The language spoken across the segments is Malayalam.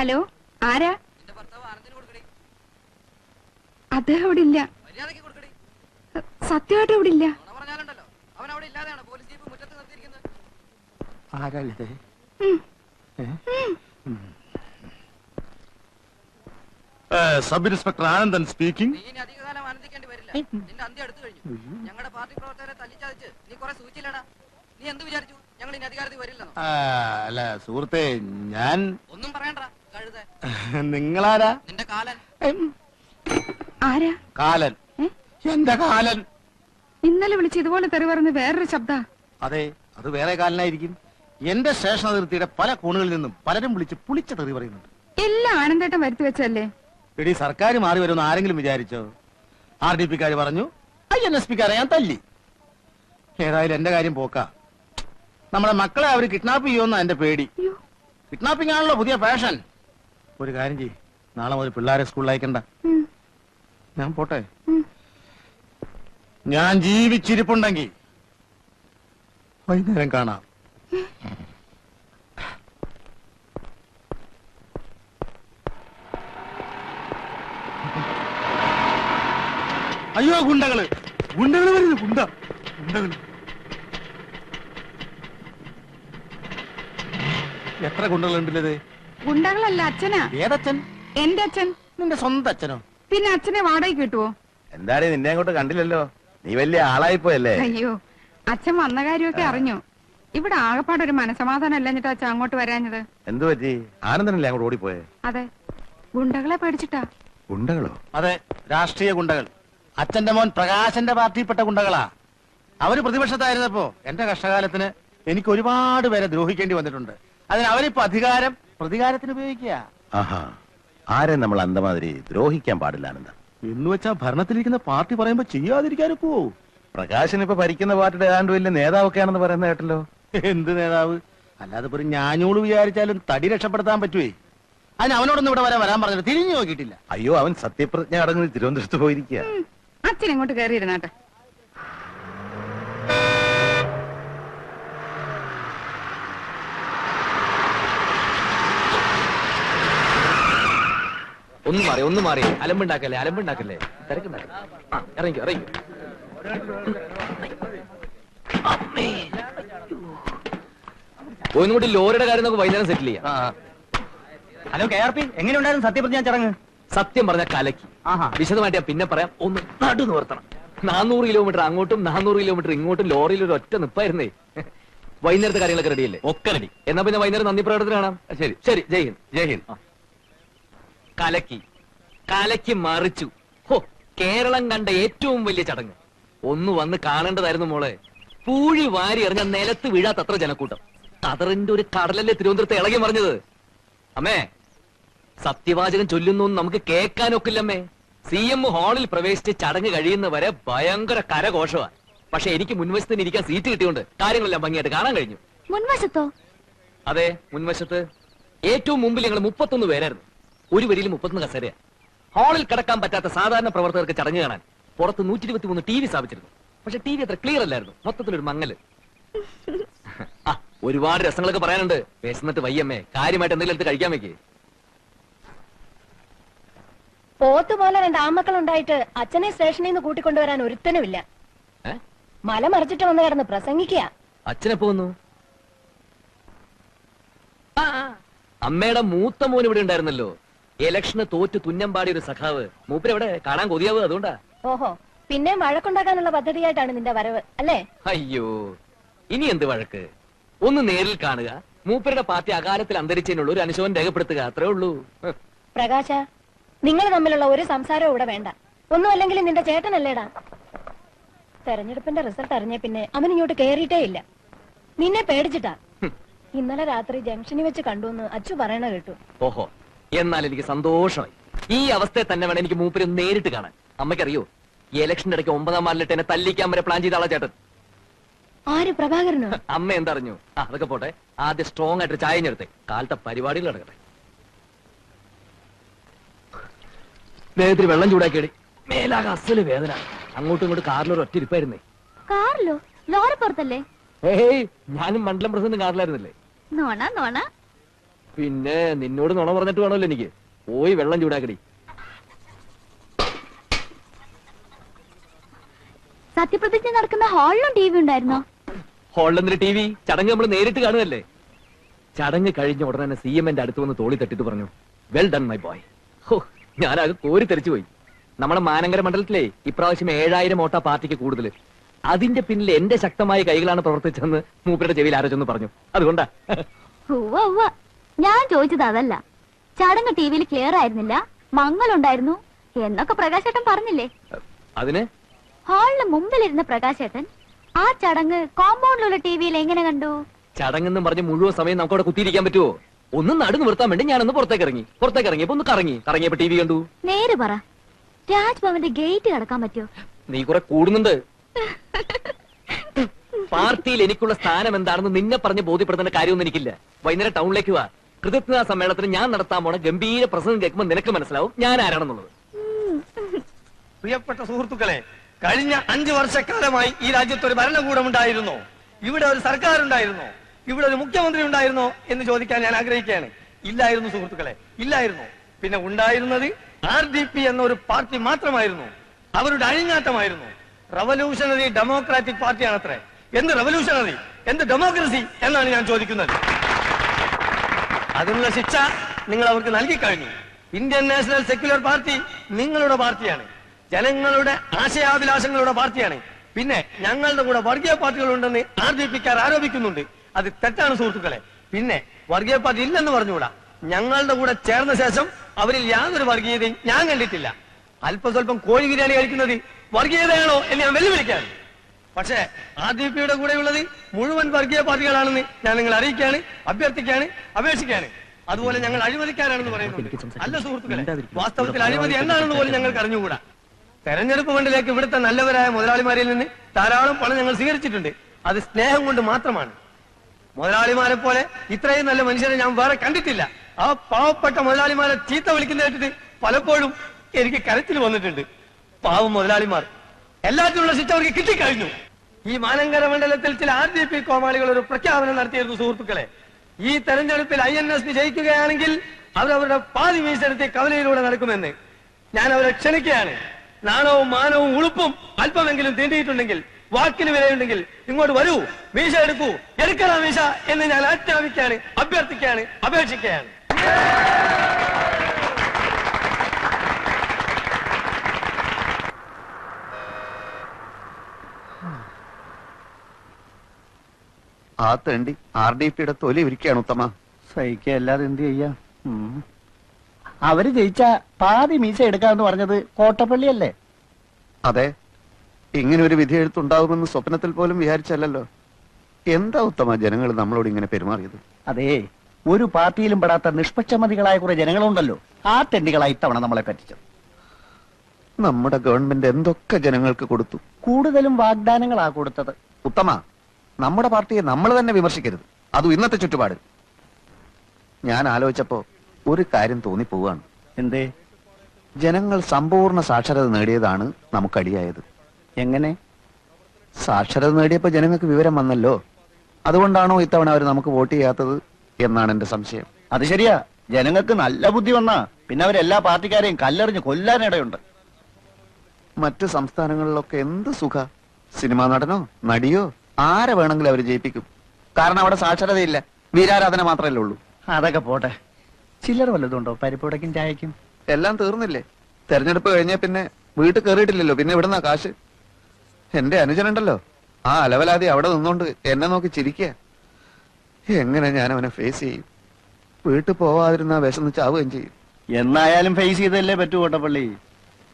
ഹലോ ആരാ? അദ്ദേഹം അവിടെ ഇല്ല സത്യമായിട്ട് അവിടെ ഇല്ല പറഞ്ഞാലുണ്ടല്ലോ. അവൻ അവിടെ ഇല്ലാതെയാണ് പോലീസ് ജീപ്പ് മുറ്റത്ത് നിർത്തിയിരിക്കുന്നത്. ആരാളിത് സബ് ഇൻസ്പെക്ടർ ആനന്ദൻ സ്പീക്കിംഗ്. ഞങ്ങളുടെ പാർട്ടി പ്രവർത്തകരെ തല്ലിച്ചാതിച്ച് നീ കുറെ സൂചിച്ചില്ലടാ. നീ എന്ത് വിചാരിച്ചു? ഞങ്ങൾ ഇനി അധികാരത്തിൽ വരില്ല അല്ല സുഹൃത്തെ ഞാൻ ഒന്നും പറയണ്ട. നിങ്ങളാരാ? നിന്റെ കാലൻ. ആരാ? കാലൻ? എന്റെ കാലൻ. ഇന്നലെ വിളിച്ച് ഇതുപോലെ തെറി പറഞ്ഞ് വേറൊരു ശബ്ദ. അതെ അത് വേറെ കാലനായിരിക്കും. എന്റെ സ്റ്റേഷൻ അതിർത്തിയുടെ പല കോണുകളിൽ നിന്നും പലരും വിളിച്ച് പുളിച്ച തെറി പറയുന്നുണ്ട്. എല്ലാം ആനന്ദേട്ടം വരുത്തി വെച്ചല്ലേ എടി സർക്കാർ മാറി വരുമെന്ന് ആരെങ്കിലും വിചാരിച്ചോ? ആർ ഡി പിക്കാർ പറഞ്ഞു ഐ എൻ എസ് പിക്കാരെ ഞാൻ തല്ലി. ഏതായാലും എന്റെ കാര്യം പോക്ക. നമ്മളെ മക്കളെ അവർ കിഡ്നാപ്പ് ചെയ്യുമെന്നാ എന്റെ പേടി. കിഡ്നാപ്പിംഗ് ആണല്ലോ പുതിയ ഫാഷൻ. ഒരു കാര്യം ചെയ്യ്. നാളെ മുതൽ പിള്ളേരെ സ്കൂളിൽ അയക്കണ്ട. ഞാൻ പോട്ടെ? ഞാൻ ജീവിച്ചിരിപ്പുണ്ടെങ്കിൽ വൈകുന്നേരം കാണാം. അയ്യോ ഗുണ്ടകൾ. ഗുണ്ടകൾ വരുന്നു ഗുണ്ട. ഗുണ്ടകൾ. എത്ര ഗുണ്ടകളുണ്ടല്ലേ ഗുണ്ടകളല്ല അച്ഛനാ. ഏതച്ഛൻ? എന്റെ അച്ഛൻ. നിന്റെ സ്വന്തം അച്ഛനോ? പിന്നെ അച്ഛനെ വാടകയ്ക്ക് കിട്ടുവോ? എന്താണ് നിന്നെ അങ്ങോട്ട് കണ്ടില്ലല്ലോ? നീ വലിയ ആളായിപ്പോയല്ലേ അയ്യോ അച്ഛൻ വന്ന കാര്യമൊക്കെ അറിഞ്ഞു. ഇവിടെ ആകപ്പാട് ഒരു മനസമാധാനം അല്ലഞ്ഞിട്ട് അച്ഛൻ അങ്ങോട്ട് വരാഞ്ഞത്? എന്തു പറ്റി? ആനന്ദനല്ലേ അങ്ങോട്ട് ഓടിപ്പോയെ? അതെ. ഗുണ്ടകളെ പേടിച്ചിട്ടാ. ഗുണ്ടകളോ? അതെ രാഷ്ട്രീയ ഗുണ്ടകൾ. അച്ഛന്റെ മോൻ പ്രകാശന്റെ പാർട്ടിയിൽപ്പെട്ട ഗുണ്ടകളാ. അവർ പ്രതിപക്ഷത്തായിരുന്നപ്പോ എന്റെ കഷ്ടകാലത്തിന് എനിക്ക് ഒരുപാട് പേരെ ദ്രോഹിക്കേണ്ടി വന്നിട്ടുണ്ട്. അതിന് അവരിപ്പോ അധികാരം പ്രതികാരത്തിന് ഉപയോഗിക്കുക. ആഹാ ആരെ നമ്മൾ അന്തമാതിരി ദ്രോഹിക്കാൻ പാടില്ല ആനന്ദ? എന്ന് വെച്ചാ ഭരണത്തിലിരിക്കുന്ന പാർട്ടി പറയുമ്പോ ചെയ്യാതിരിക്കാനൊക്കോ പ്രകാശൻ ഇപ്പൊ ഭരിക്കുന്ന പാർട്ടിയുടെ ഏതാണ്ട് വലിയ നേതാവൊക്കെയാണെന്ന് പറയുന്ന കേട്ടല്ലോ. എന്ത് നേതാവ്? അല്ലാതെ ഇപ്പൊ ഒരു ഞാഞ്ഞൂൾ വിചാരിച്ചാലും തടി രക്ഷപ്പെടുത്താൻ പറ്റുവേ. അതിന് അവനോടൊന്നും ഇവിടെ വരാൻ വരാൻ പറഞ്ഞിട്ട് തിരിഞ്ഞു നോക്കിയിട്ടില്ല. അയ്യോ അവൻ സത്യപ്രതിജ്ഞ അടങ്ങി തിരുവനന്തപുരത്ത് പോയിരിക്കുക. അച്ഛൻ ഇങ്ങോട്ട് കയറിയിരുന്നാട്ടെ ഒന്ന് മാറി ഒന്ന് മാറി. അലമ്പുണ്ടാക്കല്ലേ അലമ്പുണ്ടാക്കല്ലേ? തിരക്കുണ്ടാക്കല്ലേ? ഇറങ്ങി ഇറങ്ങിക്കോ ഇറങ്ങിക്കോ. ഒന്നുകൂടി ലോറിയുടെ കാര്യം നമുക്ക് വൈകുന്നേരം സെറ്റിൽ ചെയ്യാം. ഹലോ കെ ആർ പി എങ്ങനെയുണ്ടായിരുന്നു സത്യപ്രതിജ്ഞ ചടങ്ങ്? സത്യം പറഞ്ഞ കലക്കി. ആഹാ. വിശദമായിട്ട് ഞാൻ പിന്നെ പറയാം. ഒന്ന് നടു നിവർത്തണം. നാനൂറ് കിലോമീറ്റർ അങ്ങോട്ടും നാനൂറ് കിലോമീറ്റർ ഇങ്ങോട്ടും ലോറിയിൽ ഒരു ഒറ്റ നിപ്പായിരുന്നേ. വൈകുന്നേരത്തെ കാര്യങ്ങളൊക്കെ റെഡിയല്ലേ ഒക്കെ റെഡി എന്നാ പിന്നെ വൈകുന്നേരം നന്ദി പ്രകടനത്തിന് കാണാം. ശരി. ശരി ജയ് ഹിന്ദ്. ജയ് ഹിന്ദ്. കലക്കി. കലക്കി മറിച്ചു. ഹോ കേരളം കണ്ട ഏറ്റവും വലിയ ചടങ്ങ്. ഒന്ന് വന്ന് കാണേണ്ടതായിരുന്നു മോളെ. പൂഴി വാരി എറിഞ്ഞ നിലത്ത് വീഴാത്തത്ര ജനക്കൂട്ടം. കതറിന്റെ ഒരു കടലല്ലേ തിരുവനന്തപുരത്ത് ഇളകി മറിഞ്ഞത്? അമ്മേ സത്യവാചകം ചൊല്ലുന്നു നമുക്ക് കേൾക്കാനൊക്കില്ലമ്മേ. സി എം ഹാളിൽ പ്രവേശിച്ച് ചടങ്ങ് കഴിയുന്നവരെ ഭയങ്കര കരഘോഷമാണ് പക്ഷെ എനിക്ക് മുൻവശത്ത് നിന്ന് ഇരിക്കാൻ സീറ്റ് കിട്ടിയോണ്ട് കാര്യങ്ങളെല്ലാം ഭംഗിയായിട്ട് കാണാൻ കഴിഞ്ഞു. മുൻവശത്തോ? അതെ മുൻവശത്ത്. ഏറ്റവും മുമ്പിൽ ഞങ്ങൾ മുപ്പത്തൊന്ന് പേരായിരുന്നു. ഒരു വരിയിൽ മുപ്പത്തൊന്ന് കസേരയാ. ഹാളിൽ കിടക്കാൻ പറ്റാത്ത സാധാരണ പ്രവർത്തകർക്ക് ചടങ്ങ് കാണാൻ പുറത്ത് നൂറ്റി ഇരുപത്തി മൂന്ന് ടി വി സ്ഥാപിച്ചിരുന്നു. പക്ഷെ ടി വി അത്ര ക്ലിയർ അല്ലായിരുന്നു. മൊത്തത്തിലൊരു മങ്ങൽ. ആ ഒരുപാട് രസങ്ങളൊക്കെ പറയാനുണ്ട്. വിശന്നിട്ട് വയ്യമ്മേ കാര്യമായിട്ട് എന്തെങ്കിലും എടുത്ത് കഴിക്കാൻ വെക്കേ. പോത്ത് പോലെ രണ്ട് ആമക്കൾ ഉണ്ടായിട്ട് അച്ഛനെ സ്റ്റേഷനിൽ നിന്ന് കൂട്ടിക്കൊണ്ടുവരാൻ ഒരുത്തനുമില്ല. ഏ? മല മറിച്ചിട്ട് വന്ന് കിടന്ന് പ്രസംഗിക്കുക. അച്ഛനെ വന്നു? ആ, ആ. അമ്മയുടെ മൂത്ത മോൻ ഇവിടെ ഉണ്ടായിരുന്നല്ലോ. ഇലക്ഷന് തോറ്റ് തുന്നം പാടിയ ഒരു സഖാവ്. മൂപ്പരെവിടെ കാണാൻ കൊതിയാവ് അതുകൊണ്ടാ. ഓഹോ പിന്നെ വഴക്കുണ്ടാക്കാനുള്ള പദ്ധതിയായിട്ടാണ് നിന്റെ വരവ് അല്ലേ? അയ്യോ ഇനി എന്ത് വഴക്ക്? ഒന്ന് നേരിൽ കാണുക. മൂപ്പരുടെ പാർട്ടി അകാലത്തിൽ അന്തരിച്ചതിനുള്ള ഒരു അനുശോചനം രേഖപ്പെടുത്തുക അത്രേ ഉള്ളൂ. പ്രകാശ നിങ്ങൾ തമ്മിലുള്ള ഒരു സംസാരവും ഇവിടെ വേണ്ട. ഒന്നും അല്ലെങ്കിൽ നിന്റെ ചേട്ടനല്ലേടാ. തെരഞ്ഞെടുപ്പിന്റെ റിസൾട്ട് അറിഞ്ഞ പിന്നെ അവൻ ഇങ്ങോട്ട് കേറിയിട്ടേ ഇല്ല. നിന്നെ പേടിച്ചിട്ടാ. ഇന്നലെ രാത്രി ജംഗ്ഷനിൽ വെച്ച് കണ്ടുവന്ന് അച്ചു പറയണ കേട്ടു. ഓഹോ എന്നാൽ എനിക്ക് സന്തോഷമായി. ഈ അവസ്ഥയെ തന്നെ വേണം എനിക്ക് മൂപ്പര് നേരിട്ട് കാണാൻ. അമ്മയ്ക്കറിയോ? ഈ ഇലക്ഷന്റെ ഇടയ്ക്ക് ഒമ്പതാം വാർഡിലിട്ട് എന്നെ തല്ലിക്കാൻ വരെ പ്ലാൻ ചെയ്ത ആളാ ചേട്ടൻ. ആര് പ്രഭാകരനോ? അമ്മ എന്തറിഞ്ഞു? ആ അതൊക്കെ പോട്ടെ. ആദ്യം സ്ട്രോങ് ആയിട്ട് ചായ ഞെടുത്തെ. കാലത്തെ പരിപാടികൾ നടക്കട്ടെ. ദേഹത്തിൽ വെള്ളം ചൂടാക്കിയടി. മേലാകെ അസൽ വേദന. അങ്ങോട്ടും ഇങ്ങോട്ടും കാറിലൊരു ഒറ്റ ഇരിപ്പായിരുന്നേ കാറിലോ? ലോറി പുറത്തല്ലേ ഏയ് ഞാനും മണ്ഡലം പ്രസിഡന്റ് കാറിലായിരുന്നില്ലേ? നോണ നോണ. പിന്നെ നിന്നോട് നുണ പറഞ്ഞിട്ട് വേണമല്ലോ എനിക്ക്. പോയി വെള്ളം ചൂടാക്കടി. സത്യപ്രതിജ്ഞ നടക്കുന്ന ഹാളിലും ടി വി ഉണ്ടായിരുന്നോ? ഹോളിലെന്തൊരു ടി വി? ചടങ്ങ് നമ്മൾ നേരിട്ട് കാണുകയല്ലേ? ചടങ്ങ് കഴിഞ്ഞ ഉടനെ തന്നെ സി എമ്മിന്റെ അടുത്ത് വന്ന് തോളി തട്ടിട്ട് പറഞ്ഞു വെൽ ഡൺ മൈ ബോയ് ഹോ ഞാനാകെ കോരി തെറിച്ചു പോയി. നമ്മുടെ മാനങ്കര മണ്ഡലത്തിലെ ഇപ്രാവശ്യം ഏഴായിരം ഓട്ട പാർട്ടിക്ക് കൂടുതൽ. അതിന്റെ പിന്നിൽ എന്റെ ശക്തമായ കൈകളാണ് പ്രവർത്തിച്ചതെന്ന് മൂപ്പരുടെ ചെവിയിൽ ആരോചെന്ന് പറഞ്ഞു. അതുകൊണ്ടാ. ഞാൻ ചോദിച്ചത് അതല്ല. ചടങ്ങ് ടി വിയിൽ ക്ലിയർ ആയിരുന്നില്ല മങ്ങലുണ്ടായിരുന്നു എന്നൊക്കെ പ്രകാശേട്ടൻ പറഞ്ഞില്ലേ? അതിന്? ഹാളിന് മുമ്പിലിരുന്ന പ്രകാശേട്ടൻ ആ ചടങ്ങ് കോമ്പൗണ്ടിലുള്ള ടി വിയിൽ എങ്ങനെ കണ്ടു? ചടങ്ങെന്നും പറഞ്ഞ് മുഴുവൻ സമയം നമുക്ക് അവിടെ കുത്തിയിരിക്കാൻ പറ്റുമോ ഒന്ന് നടു നിർത്താൻ വേണ്ടി ഞാനൊന്ന് പുറത്തേക്ക് ഇറങ്ങി പുറത്തേക്ക് ഇറങ്ങിയപ്പോ ഒന്ന് കറങ്ങി. കറങ്ങിയപ്പോ ടി വി കണ്ടു. നേര് പറ. രാജ്ഭവന്റെ ഗേറ്റ് കടക്കാൻ പറ്റുമോ നീ കുറെ കൂടുന്നുണ്ട്. പാർട്ടിയിൽ എനിക്കുള്ള സ്ഥാനം എന്താണെന്ന് നിന്നെ പറഞ്ഞ് ബോധ്യപ്പെടുത്തേണ്ട കാര്യമൊന്നും എനിക്കില്ല. വൈകുന്നേരം ടൗണിലേക്ക് വാ. കൃതജ്ഞതാ സമ്മേളനത്തിന് ഞാൻ നടത്താൻ പോണ ഗംഭീര പ്രസംഗം കേൾക്കുമ്പോൾ നിനക്ക് മനസ്സിലാവും ഞാൻ ആരാണെന്നുള്ളത്. പ്രിയപ്പെട്ട സുഹൃത്തുക്കളെ കഴിഞ്ഞ അഞ്ചു വർഷക്കാലമായി ഈ രാജ്യത്ത് ഒരു ഭരണകൂടം ഉണ്ടായിരുന്നോ ഇവിടെ ഒരു സർക്കാർ ഉണ്ടായിരുന്നോ ഇവിടെ ഒരു മുഖ്യമന്ത്രി ഉണ്ടായിരുന്നോ എന്ന് ചോദിക്കാൻ ഞാൻ ആഗ്രഹിക്കുകയാണ്. ഇല്ലായിരുന്നു സുഹൃത്തുക്കളെ ഇല്ലായിരുന്നു. പിന്നെ ഉണ്ടായിരുന്നത് ആർ ഡി പി എന്ന ഒരു പാർട്ടി മാത്രമായിരുന്നു. അവരുടെ അഴിഞ്ഞാട്ടമായിരുന്നു. റവല്യൂഷണറി ഡെമോക്രാറ്റിക് പാർട്ടിയാണത്രേ എന്ത് റവല്യൂഷണറി എന്ത് ഡെമോക്രസി എന്നാണ് ഞാൻ ചോദിക്കുന്നത്. അതിനുള്ള ശിക്ഷ നിങ്ങൾ അവർക്ക് നൽകി കഴിഞ്ഞു. ഇന്ത്യൻ നാഷണൽ സെക്യുലർ പാർട്ടി നിങ്ങളുടെ പാർട്ടിയാണ്. ജനങ്ങളുടെ ആശയാഭിലാഷങ്ങളുടെ പാർട്ടിയാണ്. പിന്നെ ഞങ്ങളുടെ കൂടെ വർഗീയ പാർട്ടികൾ ഉണ്ടെന്ന് ജെ ആരോപിക്കുന്നുണ്ട്. അത് തെറ്റാണ് സുഹൃത്തുക്കളെ. പിന്നെ വർഗീയ പാർട്ടി ഇല്ലെന്ന് പറഞ്ഞുകൂടാ. ഞങ്ങളുടെ കൂടെ ചേർന്ന ശേഷം അവരിൽ യാതൊരു വർഗീയതയും ഞാൻ കണ്ടിട്ടില്ല. അല്പസ്വല്പം കോഴി ബിരിയാണി കഴിക്കുന്നത് വർഗീയതയാണോ എന്ന് ഞാൻ വെല്ലുവിളിക്കാണ് പക്ഷേ ആർ ഡി പിയുടെ കൂടെയുള്ളത് മുഴുവൻ വർഗീയ പാർട്ടികളാണെന്ന് ഞാൻ നിങ്ങൾ അറിയിക്കുകയാണ് അഭ്യർത്ഥിക്കുകയാണ് അപേക്ഷിക്കുകയാണ്. അതുപോലെ ഞങ്ങൾ അഴിമതിക്കാരാണെന്ന് പറയുന്നത് അല്ല സുഹൃത്തുക്കളെ വാസ്തവത്തിൽ അഴിമതി എന്താണെന്ന് പോലും ഞങ്ങൾക്ക് അറിഞ്ഞുകൂടാ. തെരഞ്ഞെടുപ്പ് ഫണ്ടിലേക്ക് ഇവിടുത്തെ നല്ലവരായ മുതലാളിമാരിൽ നിന്ന് ധാരാളം പണം ഞങ്ങൾ സ്വീകരിച്ചിട്ടുണ്ട്. അത് സ്നേഹം കൊണ്ട് മാത്രമാണ്. മുതലാളിമാരെ പോലെ ഇത്രയും നല്ല മനുഷ്യരെ ഞാൻ വേറെ കണ്ടിട്ടില്ല. ആ പാവപ്പെട്ട മുതലാളിമാരെ ചീത്ത വിളിക്കുന്ന കേട്ടിട്ട് പലപ്പോഴും എനിക്ക് കരച്ചിൽ വന്നിട്ടുണ്ട്. പാവം മുതലാളിമാർ. എല്ലാത്തിനുള്ള ശിക്ഷ അവർക്ക് കിട്ടിക്കഴിഞ്ഞു. ഈ മാനങ്കര മണ്ഡലത്തിൽ ചില ആർ ഡി പി കോമാളികൾ ഒരു പ്രഖ്യാപനം നടത്തിയിരുന്നു സുഹൃത്തുക്കളെ. ഈ തെരഞ്ഞെടുപ്പിൽ ഐ എൻ എസ് ജയിക്കുകയാണെങ്കിൽ അവരവരുടെ പാതി മീശെടുത്ത് കവലയിലൂടെ നടക്കുമെന്ന്. ഞാൻ അവരെ ക്ഷണിക്കുകയാണ്. നാണവും മാനവും ഉളുപ്പും അല്പമെങ്കിലും തീണ്ടിയിട്ടുണ്ടെങ്കിൽ വാക്കിന് വിലയുണ്ടെങ്കിൽ ഇങ്ങോട്ട് വരൂ മീശ എടുക്കൂ എടുക്കണ മീശ എന്ന് ഞാൻ ആജ്ഞാപിക്കുകയാണ് അഭ്യർത്ഥിക്കുകയാണ് അപേക്ഷിക്കുകയാണ്. ആ തേണ്ടി ആർ ഡി പിയുടെ തൊലി ഇരിക്കുകയാണ് ഉത്തമ. സഹിക്കല്ലാതെ എന്ത് ചെയ്യാ? അവർ ജയിച്ച പാതി മീശ എടുക്കാന്ന് പറഞ്ഞത് കോട്ടപ്പള്ളിയല്ലേ? അതെ. ഇങ്ങനെ ഒരു വിധി എഴുത്തുണ്ടാവുമെന്ന് സ്വപ്നത്തിൽ പോലും വിചാരിച്ചല്ലോ എന്താ ഉത്തമ ജനങ്ങൾ നമ്മളോട് ഇങ്ങനെ പെരുമാറിയത്? അതെ ഒരു പാർട്ടിയിലും പെടാത്ത നിഷ്പക്ഷമതികളായ കുറെ ജനങ്ങളുണ്ടല്ലോ. ആ തെണ്ടികളായി ഇത്തവണ നമ്മളെ പറ്റിച്ചത്. നമ്മുടെ ഗവൺമെന്റ് എന്തൊക്കെ ജനങ്ങൾക്ക് കൊടുത്തു? കൂടുതലും വാഗ്ദാനങ്ങളാ കൊടുത്തത്. ഉത്തമ നമ്മുടെ പാർട്ടിയെ നമ്മൾ തന്നെ വിമർശിക്കരുത്. അതും ഇന്നത്തെ ചുറ്റുപാട്. ഞാൻ ആലോചിച്ചപ്പോ ഒരു കാര്യം തോന്നിപ്പോവാണ് എന്തേ? ജനങ്ങൾ സമ്പൂർണ സാക്ഷരത നേടിയതാണ് നമുക്കടിയായത്. എങ്ങനെ? സാക്ഷരത നേടിയപ്പോ ജനങ്ങൾക്ക് വിവരം വന്നല്ലോ. അതുകൊണ്ടാണോ ഇത്തവണ അവർ നമുക്ക് വോട്ട് ചെയ്യാത്തത് എന്നാണ് എന്റെ സംശയം. അത് ശരിയാ. ജനങ്ങൾക്ക് നല്ല ബുദ്ധി വന്നാ പിന്നെ അവരെല്ലാ പാർട്ടിക്കാരെയും കല്ലെറിഞ്ഞ് കൊല്ലാനിടയുണ്ട് മറ്റു സംസ്ഥാനങ്ങളിലൊക്കെ എന്ത് സുഖ? സിനിമാ നടനോ നടിയോ? ആരെ വേണമെങ്കിലും അവർ ജയിപ്പിക്കും. കാരണം അവിടെ സാക്ഷരതയില്ല. വീരാരാധന മാത്രമല്ലേ ഉള്ളൂ. അതൊക്കെ പോട്ടെ. ചില്ലറ വല്ലതുണ്ടോ പരിപ്പുടക്കും ചായക്കും? എല്ലാം തീർന്നില്ലേ? തെരഞ്ഞെടുപ്പ് കഴിഞ്ഞ പിന്നെ വീട്ടിൽ കയറിയിട്ടില്ലല്ലോ പിന്നെ ഇവിടുന്ന കാശ്? എന്റെ അനുജനുണ്ടല്ലോ ആ അലവലാതി അവിടെ നിന്നോണ്ട് എന്നെ നോക്കി ചിരിക്കുക എങ്ങനെ ഞാൻ അവനെ ഫേസ് ചെയ്യും? വീട്ടിൽ പോവാതിരുന്ന വിശന്ന് ചാവുകയും ചെയ്യും. എന്നായാലും ഫേസ് ചെയ്തല്ലേ പറ്റൂ കോട്ടപ്പള്ളി.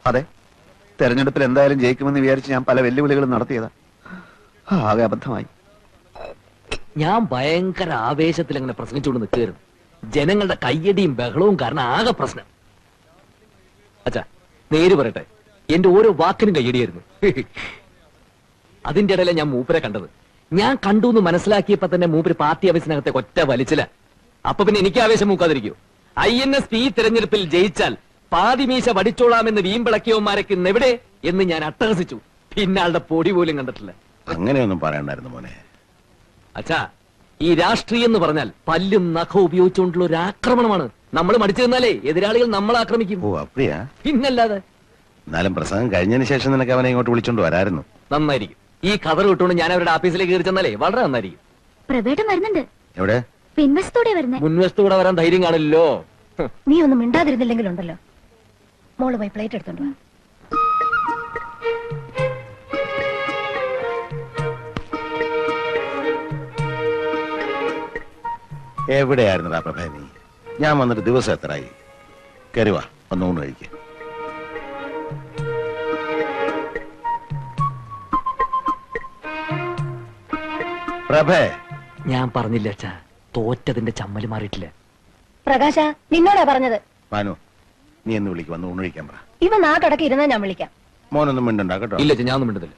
അതെ. തെരഞ്ഞെടുപ്പിൽ എന്തായാലും ജയിക്കുമെന്ന് വിചാരിച്ച് ഞാൻ പല വെല്ലുവിളികളും നടത്തിയതാ. ആകെ അബദ്ധമായി. ഞാൻ ഭയങ്കര ആവേശത്തിൽ അങ്ങനെ പ്രസംഗിച്ചുകൊണ്ട് നിൽക്കുകയായിരുന്നു. ജനങ്ങളുടെ കയ്യടിയും ബഹളവും കാരണം ആകെ പ്രശ്നം. അച്ഛാ നേര് പറയട്ടെ. എന്റെ ഓരോ വാക്കിനും കയ്യടിയായിരുന്നു. അതിന്റെ ഇടയിലെ ഞാൻ മൂപ്പരെ കണ്ടത്. ഞാൻ കണ്ടു എന്ന് മനസ്സിലാക്കിയപ്പോ തന്നെ മൂപ്പര് പാർട്ടി ഓഫീസിനകത്തെ ഒറ്റ വലിച്ചില്ല അപ്പൊ പിന്നെ എനിക്ക് ആവേശം മൂക്കാതിരിക്കൂ. ഐ എൻ എസ് പി തിരഞ്ഞെടുപ്പിൽ ജയിച്ചാൽ പാതിമീശ വടിച്ചോളാമെന്ന് വീമ്പിളക്കിയവന്മാരൊക്കെ ഇന്നെവിടെ എന്ന് ഞാൻ അട്ടഹസിച്ചു. പിന്നെ ആളുടെ പൊടി പോലും കണ്ടിട്ടില്ല. അങ്ങനെയൊന്നും പറയണ്ടായിരുന്നു മോനെ. അച്ഛാ ഈ രാഷ്ട്രീയം എന്ന് പറഞ്ഞാൽ പല്ലും നഖവും ഉപയോഗിച്ചുകൊണ്ടുള്ള ഒരു ആക്രമണമാണ്. നമ്മൾ മടിച്ചു നിന്നാലേ എതിരാളികൾ നമ്മൾ ആക്രമിക്കും. ഓ അപ്പടിയാ? പിന്നല്ലാതെ. എന്നാലും പ്രസംഗം കഴിഞ്ഞതിന് ശേഷം നിനക്ക് അവനെ ഇങ്ങോട്ട് വിളിച്ചോണ്ട് വരായിരുന്നു നന്നായിരിക്കും. ഈ കവർ കിട്ടുകൊണ്ട് ഞാൻ അവരുടെ ഓഫീസിലേക്ക് കയറി ചെന്നാലേ വളരെ നന്നായിരിക്കും. പ്രവേട്ടം വരുന്നുണ്ട്. എവിടെ? പിൻവശത്തൂടെ വരുന്നേ. മുൻവശത്തൂടെ വരാൻ ധൈര്യം കാണില്ലല്ലോ. നീ ഒന്നും മിണ്ടാതിരുന്നില്ലെങ്കിലുണ്ടല്ലോ. മോൾ പോയി പ്ലേറ്റ് എടുത്തോണ്ട് വാ. എവിടെയായിരുന്നടാ പ്രഭേ നീ? ഞാൻ വന്നിട്ട് ദിവസം എത്രയായി? കരുവാ വാ ഒന്ന് ഊണ് കഴിക്കുക പ്രഭേ. ഞാൻ പറഞ്ഞില്ല അച്ഛാ തോറ്റതിന്റെ ചമ്മൽ മാറിയിട്ടില്ല. പ്രകാശ നിന്നോടാ പറഞ്ഞത്. മാനു നീ എന്ന് വിളിക്കും വന്ന് ഊണ് കഴിക്കാൻ പറ. ഇവ നാട്ടടക്കി ഇരുന്നാ ഞാൻ വിളിക്കാം. മോനൊന്നും മിണ്ടണ്ട കേട്ടോ? ഇല്ല അച്ഛാ ഞാൻ ഒന്നും മിണ്ടുന്നില്ല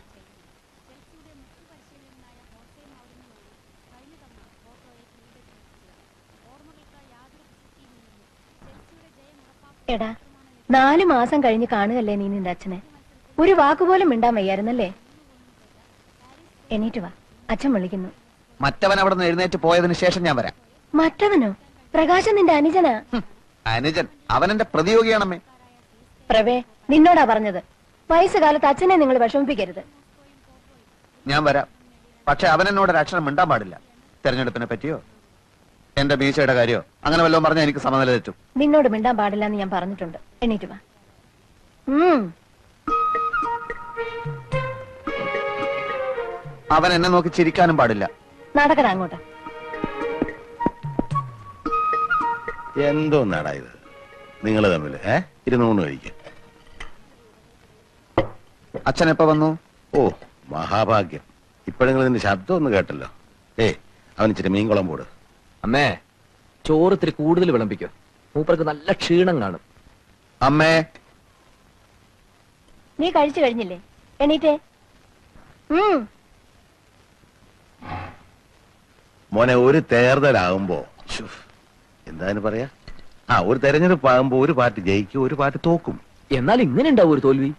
എടാ നാലു മാസം കഴിഞ്ഞ് കാണുകല്ലേ നീ നിന്റെ അച്ഛനെ? ഒരു വാക്കുപോലും മിണ്ടാൻ വയ്യായിരുന്നല്ലേ? എണീറ്റ് വാ. അച്ഛൻ വിളിക്കുന്നു. മറ്റവൻ അവിടെ നിന്ന് എഴുന്നേറ്റ് പോയതിനു ശേഷം ഞാൻ വരാം. മറ്റവനോ? പ്രകാശൻ നിന്റെ അനുജനാ? അനുജൻ. അവൻ എന്റെ പ്രതിയോഗിയാണമ്മേ. പ്രവേ നിന്നോടാ പറഞ്ഞത്. വയസ്സുകാലത്ത് അച്ഛനെ നിങ്ങൾ വിഷമിപ്പിക്കരുത്. ഞാൻ വരാം. പക്ഷെ അവൻ എന്നോട് ഒരു അക്ഷരം മിണ്ടാൻ പാടില്ല. തെരഞ്ഞെടുപ്പിനെ പറ്റിയോ? എന്റെ മീശയുടെ കാര്യോ? അങ്ങനെ വല്ലതും പറഞ്ഞാൽ എനിക്ക് സമനില തെറ്റും. നിന്നോട് മിണ്ടാൻ പാടില്ല എന്ന് ഞാൻ പറഞ്ഞിട്ടുണ്ട്. എണീറ്റ് വാ. ഉം. അവൻ എന്നെ നോക്കി ചിരിക്കാനും പാടില്ല. നടക്കടാ അങ്ങോട്ട്. എന്തോ നാടാ ഇത്? നിങ്ങൾ തമ്മിൽ ഏ? കഴിക്കും. ഊണ് അച്ഛൻ എപ്പോ വന്നു? ഓ മഹാഭാഗ്യം. ഇപ്പോഴെങ്കിലും നിന്റെ ശബ്ദം ഒന്ന് കേട്ടല്ലോ. ഏ അവൻ ഇച്ചിരി മീൻകുളം പോട്. അമ്മേ. ചോറ് ഇത്തിരി കൂടുതൽ വിളമ്പിക്കോ. മൂപ്പർക്ക് നല്ല ക്ഷീണം കാണും. അമ്മേ. നീ കഴിച്ചു കഴിഞ്ഞില്ലേ? എണീറ്റേ. മോനെ ഒരു തേർതലാകുമ്പോ എന്താണ് പറയാ? ആ ഒരു തെരഞ്ഞെടുപ്പ് ആകുമ്പോ ഒരു പാർട്ടി ജയിക്കും ഒരു പാർട്ടി തോക്കും. എന്നാൽ ഇങ്ങനെ ഉണ്ടാവും ഒരു തോൽവി.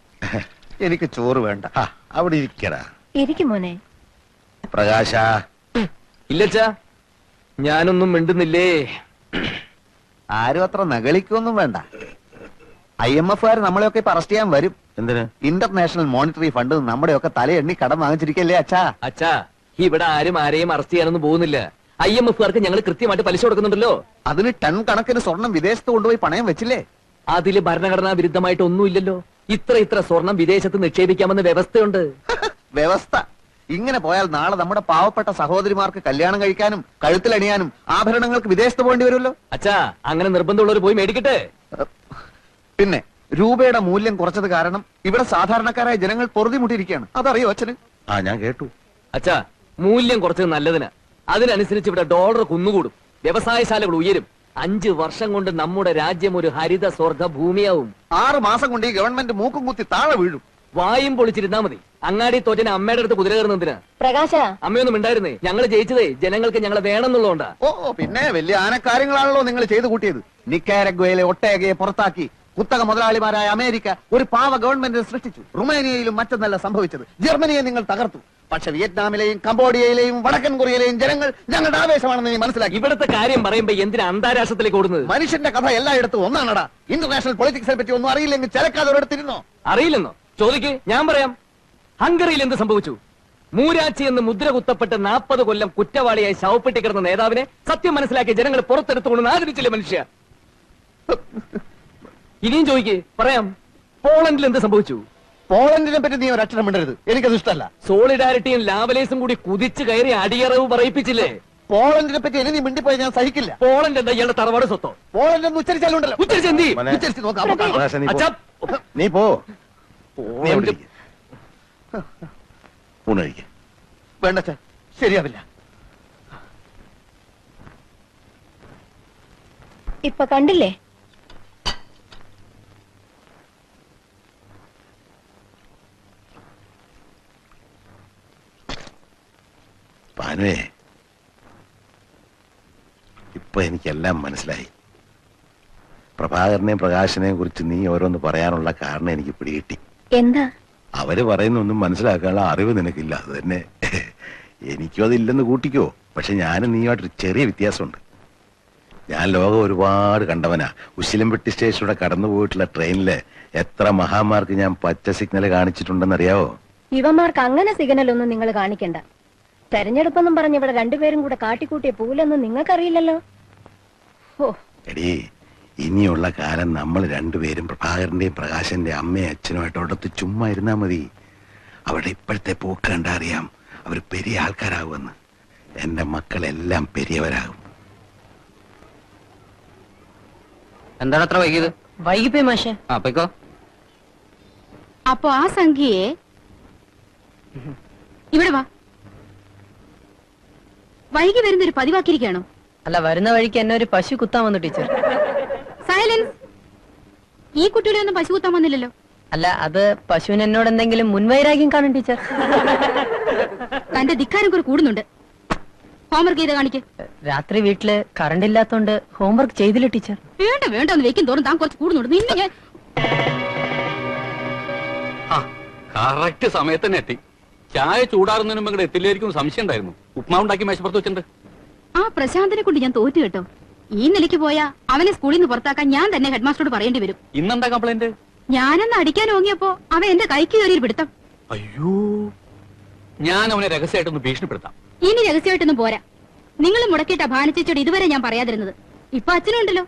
എനിക്ക് ചോറ് വേണ്ട. ആ അവിടെ ഇരിക്കടാ. ഇരിക്കും മോനെ. പ്രകാശ. ഇല്ലച്ചാ ഞാനൊന്നും മിണ്ടുന്നില്ലേ? ആരും അത്ര നകളിക്കൊന്നും വേണ്ട. ഐ എം എഫുകാർ നമ്മളെയൊക്കെ ഇപ്പൊ അറസ്റ്റ് ചെയ്യാൻ വരും. എന്തിന്? ഇന്റർനാഷണൽ മോണിറ്ററി ഫണ്ട് നമ്മുടെയൊക്കെ തലയെണ്ണി കടം വാങ്ങിച്ചിരിക്കല്ലേ അച്ഛാ? അച്ഛാ ഇവിടെ ആരും ആരെയും അറസ്റ്റ് ചെയ്യാനൊന്നും പോകുന്നില്ല. ഐ എം എഫുകാർക്ക് ഞങ്ങൾ കൃത്യമായിട്ട് പലിശ കൊടുക്കുന്നുണ്ടല്ലോ. അതിന് ടൺ കണക്കിന് സ്വർണം വിദേശത്ത് കൊണ്ടുപോയി പണയം വെച്ചില്ലേ? അതിൽ ഭരണഘടനാ വിരുദ്ധമായിട്ട് ഒന്നുമില്ലല്ലോ ഇത്ര ഇത്ര സ്വർണം വിദേശത്ത് നിക്ഷേപിക്കാമെന്ന് വ്യവസ്ഥയുണ്ട്. വ്യവസ്ഥ. ഇങ്ങനെ പോയാൽ നാളെ നമ്മുടെ പാവപ്പെട്ട സഹോദരിമാർക്ക് കല്യാണം കഴിക്കാനും കഴുത്തിലണിയാനും ആഭരണങ്ങൾക്ക് വിദേശത്ത് പോകേണ്ടി വരുമല്ലോ? അച്ഛാ അങ്ങനെ നിർബന്ധമുള്ളവർ പോയി മേടിക്കട്ടെ. പിന്നെ രൂപയുടെ മൂല്യം കുറച്ചത് കാരണം ഇവിടെ സാധാരണക്കാരായ ജനങ്ങൾ പൊറുതിമുട്ടിയിരിക്കുകയാണ്. അതറിയോ അച്ഛന്? ആ ഞാൻ കേട്ടു. അച്ഛാ മൂല്യം കുറച്ചത് നല്ലതിന്. അതിനനുസരിച്ച് ഇവിടെ ഡോളർ കുന്നുകൂടും. വ്യവസായശാലകൾ ഉയരും. അഞ്ച് വർഷം കൊണ്ട് നമ്മുടെ രാജ്യം ഒരു ഹരിത സ്വർഗ ഭൂമിയാവും. ആറ് മാസം കൊണ്ട് ഈ ഗവൺമെന്റ് മൂക്കും കുത്തി താഴെ വീഴും. വായും പൊളിച്ചിരുന്നാ മതി. അങ്ങാടി തോറ്റന് അമ്മയുടെ അടുത്ത് കുതിര കയറുന്നതിന് പ്രകാശ. അമ്മയൊന്നും ഉണ്ടായിരുന്നേ ഞങ്ങൾ ജയിച്ചതേ ജനങ്ങൾക്ക് ഞങ്ങളെ വേണമെന്നുള്ളതുകൊണ്ടാ. ഓ പിന്നെ വലിയ ആനക്കാര്യങ്ങളാണല്ലോ നിങ്ങൾ ചെയ്തു കൂട്ടിയത്. നിക്കാരഗ്വയിലെ ഒട്ടേകയെ പുറത്താക്കി കുത്തക മുതലാളിമാരായ അമേരിക്ക ഒരു പാവ ഗവൺമെന്റിനെ സൃഷ്ടിച്ചു. റുമേനിയയിലും മറ്റൊന്നല്ല സംഭവിച്ചത്. ജർമ്മനിയെ നിങ്ങൾ തകർത്തു. പക്ഷെ വിയറ്റ്നാമിലെയും കംബോഡിയയിലെയും വടക്കൻ കൊറിയയിലെയും ജനങ്ങൾ ഞങ്ങളുടെ ആവേശമാണെന്ന് നീ മനസ്സിലാക്കി. ഇവിടുത്തെ കാര്യം പറയുമ്പോ എന്തിനാ അന്താരാഷ്ട്രത്തിലേക്ക് ഓടുന്നത്? മനുഷ്യന്റെ കഥ എല്ലായിടത്തും ഒന്നാണടാ. ഇന്റർനാഷണൽ പൊളിറ്റിക്സിനെ പറ്റി ഒന്നും അറിയില്ലെങ്കിൽ ചിലക്കാതെ ഒരിടത്തിരുന്നോ അറിയില്ലെന്നോ? ചോദിക്ക് ഞാൻ പറയാം. ഹംഗറിയിൽ എന്ത് സംഭവിച്ചു? മൂരാച്ചി എന്ന് മുദ്ര കുത്തപ്പെട്ട് നാൽപ്പത് കൊല്ലം കുറ്റവാളിയായി ശവപ്പെട്ടി കിടന്ന നേതാവിനെ സത്യം മനസ്സിലാക്കിയ ജനങ്ങൾ പുറത്തെടുത്തുകൊണ്ട് ആദരിച്ചില്ലേ മനുഷ്യ? ഇനിയും ചോദിക്കേ പറയാം പോളണ്ടിൽ എന്ത് സംഭവിച്ചു? പോളണ്ടിനെ പറ്റി നീ ഒരക്ഷരം മിണ്ടരുത്. എനിക്കത് ഇഷ്ടമല്ല. സോളിഡാരിറ്റിയും ലാവലേസും കൂടി കുതിച്ചു കയറി അടിയറവ് പറയിപ്പിച്ചില്ലേ? പോളണ്ടിനെ പറ്റി എനിക്ക് നീ മിണ്ടിപ്പോയി ഞാൻ സഹിക്കില്ല. പോളണ്ട് എന്താ ഇയാളുടെ തറവാട് സ്വത്തോ? പോളണ്ട് എന്ന് ഉച്ചരിച്ചാലുണ്ടല്ലോ ഉച്ചരിച്ച് എന്ത്? ചെയ്യും? മോനെ, ഉച്ചരിച്ച് നോക്കാം നീ പോ. അച്ഛാ, നീ പോ. നീ അവിടെ പോളണ്ട് ഇരിക്ക്. ഊണ് കഴിക്ക വേണ്ട അച്ഛാ. ശരിയാവില്ല. ഇപ്പൊ കണ്ടില്ലേ? പാനുവേ ഇപ്പൊ എനിക്കെല്ലാം മനസ്സിലായി. പ്രഭാകരനെയും പ്രകാശനെയും കുറിച്ച് നീ ഓരോന്ന് പറയാനുള്ള കാരണം എനിക്ക് പിടികിട്ടി. എന്താ? അവർ പറയുന്നൊന്നും മനസ്സിലാക്കാനുള്ള അറിവ് നിനക്കില്ല. അത് തന്നെ. എനിക്കും അതില്ലെന്ന് കൂട്ടിക്കോ. പക്ഷെ ഞാനും നീയുമായിട്ടൊരു ചെറിയ വ്യത്യാസമുണ്ട്. ഞാൻ ലോകം ഒരുപാട് കണ്ടവനാ. ഉശിലംപെട്ടി സ്റ്റേഷനിലൂടെ കടന്നു പോയിട്ടുള്ള ട്രെയിനിൽ എത്ര മഹാമാർക്ക് ഞാൻ പച്ച സിഗ്നൽ കാണിച്ചിട്ടുണ്ടെന്നറിയാവോ? ഇവന്മാർക്ക് അങ്ങനെ സിഗ്നൽ ഒന്നും നിങ്ങൾ കാണിക്കണ്ട. തെരഞ്ഞെടുപ്പെന്നും പറഞ്ഞ് ഇവിടെ രണ്ടുപേരും കൂടെ കാട്ടിക്കൂട്ടിയ പൂലൊന്നും നിങ്ങൾക്കറിയില്ലല്ലോ. ഓ എടീ ഇനിയുള്ള കാലം നമ്മൾ രണ്ടുപേരും പ്രഭാകരന്റെയും പ്രകാശന്റെ അമ്മയും അച്ഛനുമായിട്ട് ഒടത്ത് ചുമ്മാ ഇരുന്നാ മതി. അവരുടെ ഇപ്പോഴത്തെ പോക്ക് കണ്ടാ അറിയാം അവർ പെരിയ ആൾക്കാരാകുമെന്ന്. എന്റെ മക്കളെല്ലാം പെരിയവരാകും. എന്താണ് അത്ര വൈകിയത്? വൈകിപ്പോയി മാഷെ. അപ്പൊ ആ സംഖ്യയെ ഇവിടെ വാ. വൈകി വരുന്നൊരു പതിവാക്കിയിരിക്കുകയാണോ? അല്ല വരുന്ന വഴിക്ക് എന്നെ ഒരു പശു കുത്താൻ വന്നു ടീച്ചർ. സൈലൻസ് ഈ കുട്ടികളെ ഒന്നും പശു കുത്താൻ വന്നില്ലല്ലോ. അല്ല അത് പശുവിന് എന്നോട് എന്തെങ്കിലും മുൻവൈരാഗ്യം കാണും ടീച്ചർ. തന്റെ ധിക്കാരം കുറെ കൂടുന്നുണ്ട്. ഹോംവർക്ക് ചെയ്ത് കാണിക്ക്. രാത്രി വീട്ടിൽ കറണ്ട് ഇല്ലാത്തോണ്ട് ഹോംവർക്ക് ചെയ്തില്ല ടീച്ചർ. വേണ്ട വേണ്ട ഒന്ന് വെക്കും തോറും താൻ കുറച്ച് കൂടുന്നുണ്ട്. നിന്നെ ഞാൻ കറക്റ്റ് സമയത്ത് തന്നെ എത്തി. ചായ ചൂടാറുന്നതിന് മുമ്പ് ഇവിടെ എത്തില്ലായിരിക്കും സംശയം ഉണ്ടായിരുന്നു. ഉപ്മാവ് ഉണ്ടാക്കി മേശപ്പുറത്ത് വെച്ചിട്ടുണ്ട്. ആ പ്രശാന്തിനെ കൊണ്ട് ഞാൻ തോറ്റു കേട്ടോ. ഈ നിലയ്ക്ക് പോയാ അവനെ സ്കൂളിൽ നിന്ന് പുറത്താക്കാൻ ഞാൻ തന്നെ ഹെഡ്മാസ്റ്ററോട് പറയേണ്ടി വരും. ഇന്നെന്താ കംപ്ലൈന്റ്? ഞാനെന്ന് അടിക്കാൻ ഓങ്ങിയപ്പോ അവൻ എന്റെ കൈക്ക് കയറി പിടുത്തം. അയ്യോ. ഞാൻ അവനെ രഹസ്യമായിട്ടൊന്ന് ഭീഷണിപ്പെടുത്താം. ഇനി രഹസ്യമായിട്ടൊന്നും പോരാ. നിങ്ങൾ മുടക്കിയിട്ട ഭാനിച്ചോട് ഇതുവരെ ഞാൻ പറയാതിരുന്നത്. ഇപ്പൊ അച്ഛനുണ്ടല്ലോ.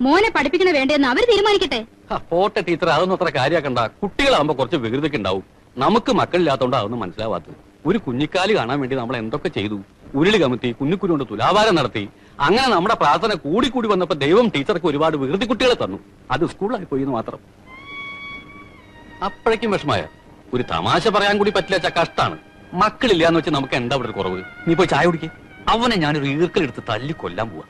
മോനെ പഠിപ്പിക്കണ വേണ്ടെന്ന് അവർ തീരുമാനിക്കട്ടെ. പോട്ടെ ടീച്ചർ. അതൊന്നും അത്ര കാര്യാക്കണ്ട. കുട്ടികളാകുമ്പോ കുറച്ച് വികൃതിക്ക് ഉണ്ടാവും നമുക്ക് മക്കളില്ലാത്തോണ്ടാവുന്ന മനസ്സിലാവാത്തത്. ഒരു കുഞ്ഞിക്കാൽ കാണാൻ വേണ്ടി നമ്മൾ എന്തൊക്കെ ചെയ്തു? ഉരുളി കമത്തി കുഞ്ഞുക്കുരു കൊണ്ട് നടത്തി. അങ്ങനെ നമ്മുടെ പ്രാർത്ഥന കൂടി കൂടി വന്നപ്പോ ദൈവം ടീച്ചർക്ക് ഒരുപാട് വികൃതി കുട്ടികളെ തന്നു. അത് സ്കൂളിലായി പോയി എന്ന് മാത്രം. അപ്പോഴേക്കും വിഷമായ ഒരു തമാശ പറയാൻ കൂടി പറ്റില്ല കഷ്ടാണ്. മക്കളില്ലാന്ന് വെച്ച് നമുക്ക് എന്താ ഇവിടെ കുറവ്? നീ പോയി ചായ കുടിക്കേ. അവനെ ഞാനൊരു ഈർക്കലെടുത്ത് തല്ലി കൊല്ലാൻ പോവാ.